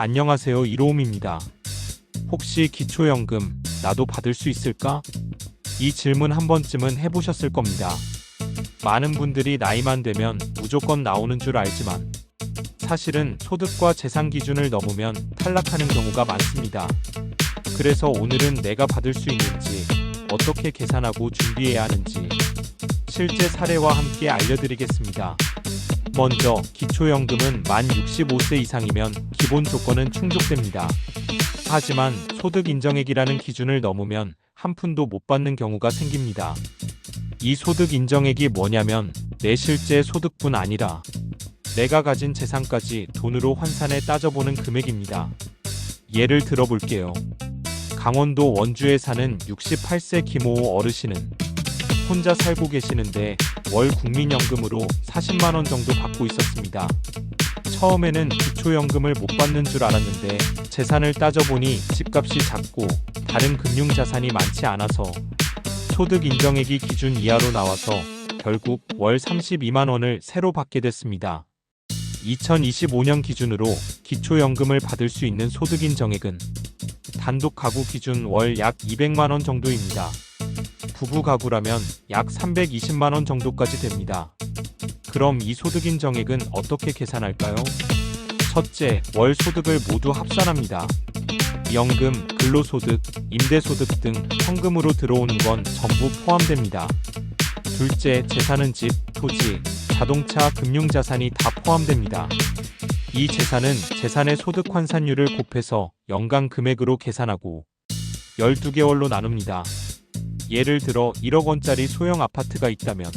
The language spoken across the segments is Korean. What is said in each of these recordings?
안녕하세요. 이로움입니다. 혹시 기초연금 나도 받을 수 있을까? 이 질문 한 번쯤은 해보셨을 겁니다. 많은 분들이 나이만 되면 무조건 나오는 줄 알지만 사실은 소득과 재산 기준을 넘으면 탈락하는 경우가 많습니다. 그래서 오늘은 내가 받을 수 있는지 어떻게 계산하고 준비해야 하는지 실제 사례와 함께 알려드리겠습니다. 먼저 기초연금은 만 65세 이상이면 기본 조건은 충족됩니다. 하지만 소득 인정액이라는 기준을 넘으면 한 푼도 못 받는 경우가 생깁니다. 이 소득 인정액이 뭐냐면 내 실제 소득뿐 아니라 내가 가진 재산까지 돈으로 환산해 따져보는 금액입니다. 예를 들어볼게요. 강원도 원주에 사는 68세 김호호 어르신은 혼자 살고 계시는데 월 국민연금으로 40만 원 정도 받고 있었습니다. 처음에는 기초연금을 못 받는 줄 알았는데 재산을 따져보니 집값이 작고 다른 금융자산이 많지 않아서 소득 인정액이 기준 이하로 나와서 결국 월 32만 원을 새로 받게 됐습니다. 2025년 기준으로 기초연금을 받을 수 있는 소득 인정액은 단독 가구 기준 월 약 200만 원 정도입니다. 부부 가구라면 약 320만 원 정도까지 됩니다. 그럼 이 소득 인 정액은 어떻게 계산할까요? 첫째, 월 소득을 모두 합산합니다. 연금, 근로소득, 임대소득 등 현금으로 들어오는 건 전부 포함됩니다. 둘째, 재산은 집, 토지, 자동차, 금융자산이 다 포함됩니다. 이 재산은 재산의 소득 환산율을 곱해서 연간 금액으로 계산하고 12개월로 나눕니다. 예를 들어 1억 원짜리 소형 아파트가 있다면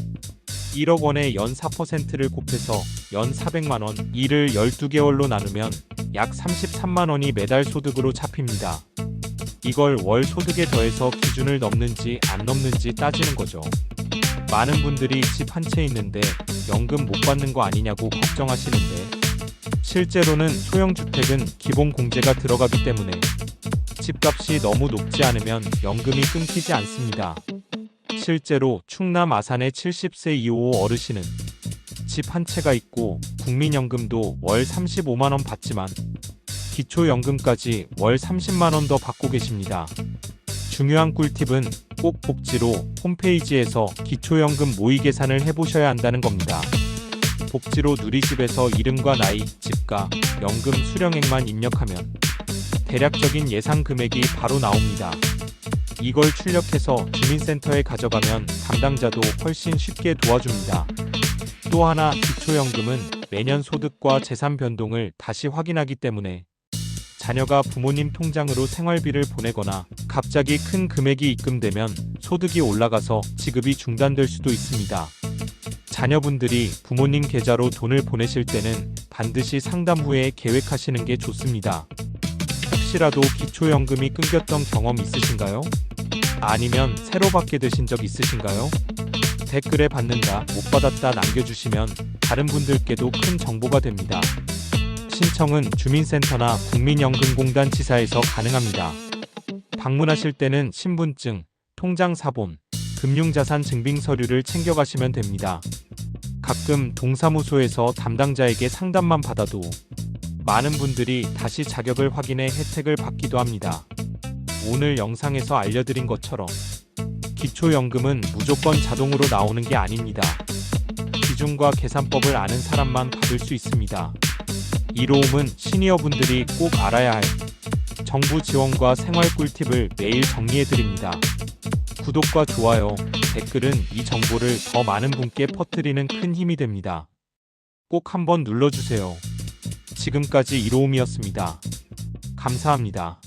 1억 원에 연 4%를 곱해서 연 400만 원, 이를 12개월로 나누면 약 33만 원이 매달 소득으로 잡힙니다. 이걸 월 소득에 더해서 기준을 넘는지 안 넘는지 따지는 거죠. 많은 분들이 집 한 채 있는데 연금 못 받는 거 아니냐고 걱정하시는데 실제로는 소형 주택은 기본 공제가 들어가기 때문에 집값이 너무 높지 않으면 연금이 끊기지 않습니다. 실제로 충남 아산의 70세 이호 어르신은 집 한 채가 있고 국민연금도 월 35만 원 받지만 기초연금까지 월 30만 원 더 받고 계십니다. 중요한 꿀팁은 꼭 복지로 홈페이지에서 기초연금 모의 계산을 해보셔야 한다는 겁니다. 복지로 누리집에서 이름과 나이, 집가, 연금 수령액만 입력하면 대략적인 예상 금액이 바로 나옵니다. 이걸 출력해서 주민센터에 가져가면 담당자도 훨씬 쉽게 도와줍니다. 또 하나 기초연금은 매년 소득과 재산 변동을 다시 확인하기 때문에 자녀가 부모님 통장으로 생활비를 보내거나 갑자기 큰 금액이 입금되면 소득이 올라가서 지급이 중단될 수도 있습니다. 자녀분들이 부모님 계좌로 돈을 보내실 때는 반드시 상담 후에 계획하시는 게 좋습니다. 혹시라도 기초연금이 끊겼던 경험 있으신가요? 아니면 새로 받게 되신 적 있으신가요? 댓글에 받는다, 못 받았다 남겨주시면 다른 분들께도 큰 정보가 됩니다. 신청은 주민센터나 국민연금공단 지사에서 가능합니다. 방문하실 때는 신분증, 통장 사본, 금융자산 증빙 서류를 챙겨가시면 됩니다. 가끔 동사무소에서 담당자에게 상담만 받아도 많은 분들이 다시 자격을 확인해 혜택을 받기도 합니다. 오늘 영상에서 알려드린 것처럼 기초연금은 무조건 자동으로 나오는 게 아닙니다. 기준과 계산법을 아는 사람만 받을 수 있습니다. 이로움은 시니어분들이 꼭 알아야 할 정부 지원과 생활 꿀팁을 매일 정리해드립니다. 구독과 좋아요, 댓글은 이 정보를 더 많은 분께 퍼뜨리는 큰 힘이 됩니다. 꼭 한번 눌러주세요. 지금까지 이로움이었습니다. 감사합니다.